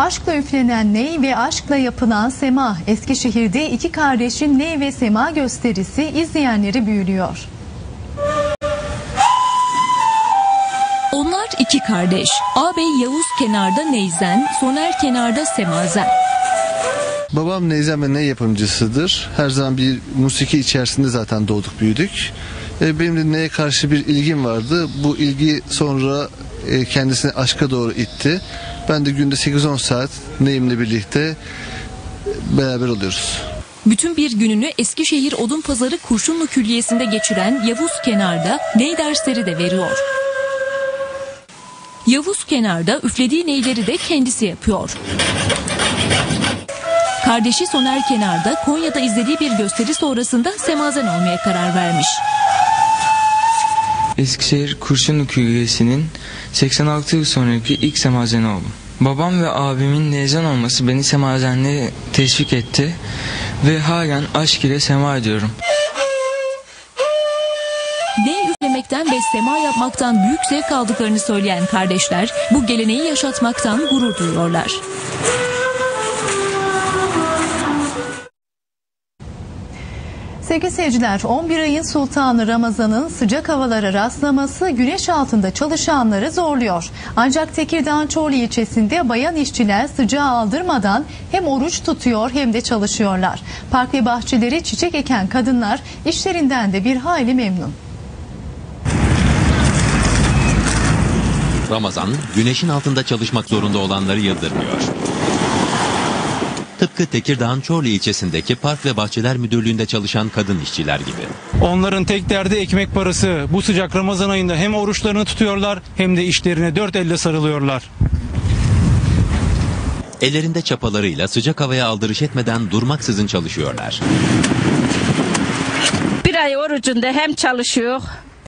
Aşkla üflenen ney ve aşkla yapılan sema. Eskişehir'de iki kardeşin ney ve sema gösterisi izleyenleri büyülüyor. Onlar iki kardeş. Ağabey Yavuz kenarda neyzen, Soner kenarda semazen. Babam neyzen ve ney yapımcısıdır. Her zaman bir musiki içerisinde zaten doğduk büyüdük. E, Benim de neye karşı bir ilgim vardı. Bu ilgi sonra e, kendisini aşka doğru itti. Ben de günde 8-10 saat neyimle birlikte beraber oluyoruz. Bütün bir gününü Eskişehir Odunpazarı Kurşunlu Külliyesi'nde geçiren Yavuz kenarda ney dersleri de veriyor. Yavuz kenarda üflediği neyleri de kendisi yapıyor. Kardeşi Soner kenarda Konya'da izlediği bir gösteri sonrasında semazen olmaya karar vermiş. Eskişehir Kurşunlu Külliyesi'nin 86 yıl sonraki ilk semazeni oldum. Babam ve abimin neyzen olması beni semazenliğe teşvik etti ve halen aşk ile sema ediyorum. Ney üflemekten ve sema yapmaktan büyük zevk aldıklarını söyleyen kardeşler bu geleneği yaşatmaktan gurur duyuyorlar. Sevgili seyirciler 11 ayın sultanı Ramazan'ın sıcak havalara rastlaması güneş altında çalışanları zorluyor. Ancak Tekirdağ Çorlu ilçesinde bayan işçiler sıcağı aldırmadan hem oruç tutuyor hem de çalışıyorlar. Park ve bahçeleri çiçek eken kadınlar işlerinden de bir hayli memnun. Ramazan, güneşin altında çalışmak zorunda olanları yıldırmıyor. Tıpkı Tekirdağ'ın Çorlu ilçesindeki Park ve Bahçeler Müdürlüğü'nde çalışan kadın işçiler gibi. Onların tek derdi ekmek parası. Bu sıcak Ramazan ayında hem oruçlarını tutuyorlar hem de işlerine dört elle sarılıyorlar. Ellerinde çapalarıyla sıcak havaya aldırış etmeden durmaksızın çalışıyorlar. Bir ay orucunda hem çalışıyor